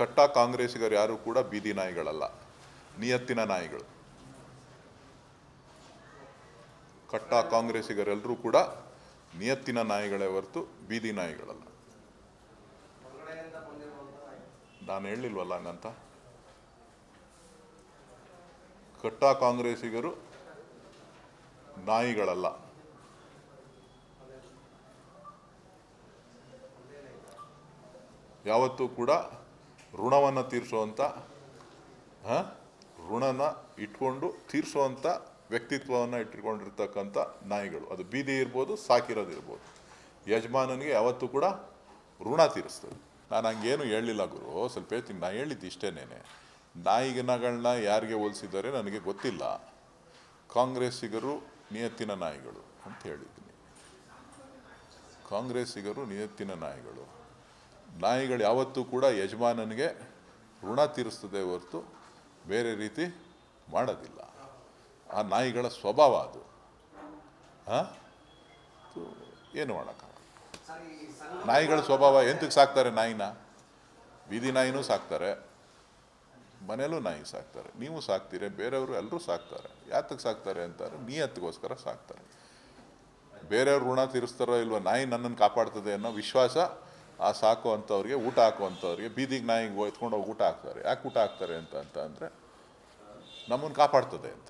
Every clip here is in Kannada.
ಕಟ್ಟ ಕಾಂಗ್ರೆಸ್ಸಿಗರು ಯಾರು ಕೂಡ ಬೀದಿ ನಾಯಿಗಳಲ್ಲ, ನಿಯತ್ತಿನ ನಾಯಿಗಳು. ಕಟ್ಟ ಕಾಂಗ್ರೆಸ್ಸಿಗರೆಲ್ಲರೂ ಕೂಡ ನಿಯತ್ತಿನ ನಾಯಿಗಳೇ ಹೊರತು ಬೀದಿ ನಾಯಿಗಳಲ್ಲ. ನಾನು ಹೇಳಿಲ್ವಲ್ಲ ಹಂಗಂತ? ಕಟ್ಟ ಕಾಂಗ್ರೆಸ್ಸಿಗರು ನಾಯಿಗಳಲ್ಲ. ಯಾವತ್ತೂ ಕೂಡ ಋಣವನ್ನು ತೀರಿಸುವಂಥ ಆ, ಋಣನ ಇಟ್ಕೊಂಡು ತೀರಿಸುವಂಥ ವ್ಯಕ್ತಿತ್ವವನ್ನು ಇಟ್ಟುಕೊಂಡಿರ್ತಕ್ಕಂಥ ನಾಯಿಗಳು. ಅದು ಬೀದಿ ಇರ್ಬೋದು ಸಾಕಿರೋದಿರ್ಬೋದು ಯಜಮಾನನಿಗೆ ಯಾವತ್ತೂ ಕೂಡ ಋಣ ತೀರಿಸ್ತದೆ. ನಾನು ಹಂಗೇನು ಹೇಳಲಿಲ್ಲ ಗುರು. ಸ್ವಲ್ಪ ಹೇಳ್ತೀನಿ. ನಾನು ಹೇಳಿದ್ದು ಇಷ್ಟೇನೇನೆ. ನಾಯಿಗನಗಳನ್ನ ಯಾರಿಗೆ ಹೋಲಿಸಿದ್ದಾರೆ ನನಗೆ ಗೊತ್ತಿಲ್ಲ. ಕಾಂಗ್ರೆಸ್ಸಿಗರು ನಿಯತ್ತಿನ ನಾಯಿಗಳು ಅಂತ ಹೇಳಿದ್ದೀನಿ. ಕಾಂಗ್ರೆಸ್ಸಿಗರು ನಿಯತ್ತಿನ ನಾಯಿಗಳು. ನಾಯಿಗಳು ಯಾವತ್ತೂ ಕೂಡ ಯಜಮಾನನಿಗೆ ಋಣ ತೀರಿಸ್ತದೆ ಹೊರತು ಬೇರೆ ರೀತಿ ಮಾಡೋದಿಲ್ಲ. ಆ ನಾಯಿಗಳ ಸ್ವಭಾವ ಅದು. ಹಾಂ ಏನು ಮಾಡೋಕ್ಕ ನಾಯಿಗಳ ಸ್ವಭಾವ ಎಂತಕ್ಕೆ ಸಾಕ್ತಾರೆ ನಾಯಿನ? ಬೀದಿ ನಾಯಿನೂ ಸಾಕ್ತಾರೆ. ಮನೆಯಲ್ಲೂ ನಾಯಿ ಸಾಕ್ತಾರೆ. ನೀವು ಸಾಕ್ತೀರಿ, ಬೇರೆಯವರು ಎಲ್ಲರೂ ಸಾಕ್ತಾರೆ. ಯಾತಕ್ಕೆ ಸಾಕ್ತಾರೆ ಅಂತಾರೆ? ನಿಯತ್ತಿಗೋಸ್ಕರ ಸಾಕ್ತಾರೆ. ಬೇರೆಯವ್ರು ಋಣ ತೀರಿಸ್ತಾರೋ ಇಲ್ವೋ, ನಾಯಿ ನನ್ನನ್ನು ಕಾಪಾಡ್ತದೆ ಅನ್ನೋ ವಿಶ್ವಾಸ ಆ ಸಾಕು ಅಂಥವ್ರಿಗೆ ಊಟ ಹಾಕೋ ಅಂಥವ್ರಿಗೆ ಬೀದಿಗೆ ನಾಯಿಗೆ ಎತ್ಕೊಂಡು ಹೋಗಿ ಊಟ ಹಾಕ್ತಾರೆ. ಯಾಕೆ ಊಟ ಹಾಕ್ತಾರೆ ಅಂತ ಅಂತ ಅಂದರೆ ನಮ್ಮನ್ನು ಕಾಪಾಡ್ತದೆ ಅಂತ.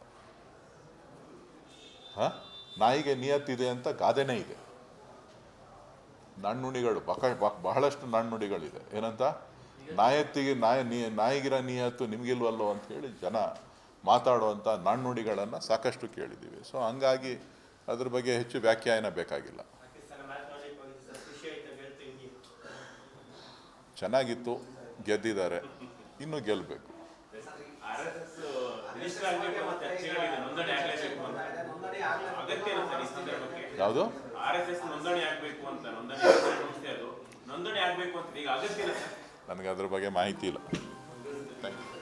ಹಾಂ? ನಾಯಿಗೆ ನಿಯತ್ತಿದೆ ಅಂತ ಗಾದೆನೇ ಇದೆ. ನಣ್ಣುಣಿಗಳು, ಬಕ ಬಹಳಷ್ಟು ನಾಣ್ಣುಡಿಗಳಿದೆ ಏನಂತ? ನಾಯತ್ತಿಗೆ ನಾಯ, ನೀ, ನಾಯಿಗಿರ ನಿಯತ್ತು ನಿಮಗಿಲ್ವಲ್ಲೋ ಅಂತ ಹೇಳಿ ಜನ ಮಾತಾಡುವಂಥ ನಾಣ್ಣುಡಿಗಳನ್ನು ಸಾಕಷ್ಟು ಕೇಳಿದ್ದೀವಿ. ಸೊ ಹಂಗಾಗಿ ಅದ್ರ ಬಗ್ಗೆ ಹೆಚ್ಚು ವ್ಯಾಖ್ಯಾನ ಬೇಕಾಗಿಲ್ಲ. ಅಂತ ಗೆದ್ದಿದ್ದಾರೆ ಇನ್ನೂ ಗೆಲ್ಲಬೇಕು ಯಾವುದು? ನನಗೆ ಅದ್ರ ಬಗ್ಗೆ ಮಾಹಿತಿ ಇಲ್ಲ. Thank you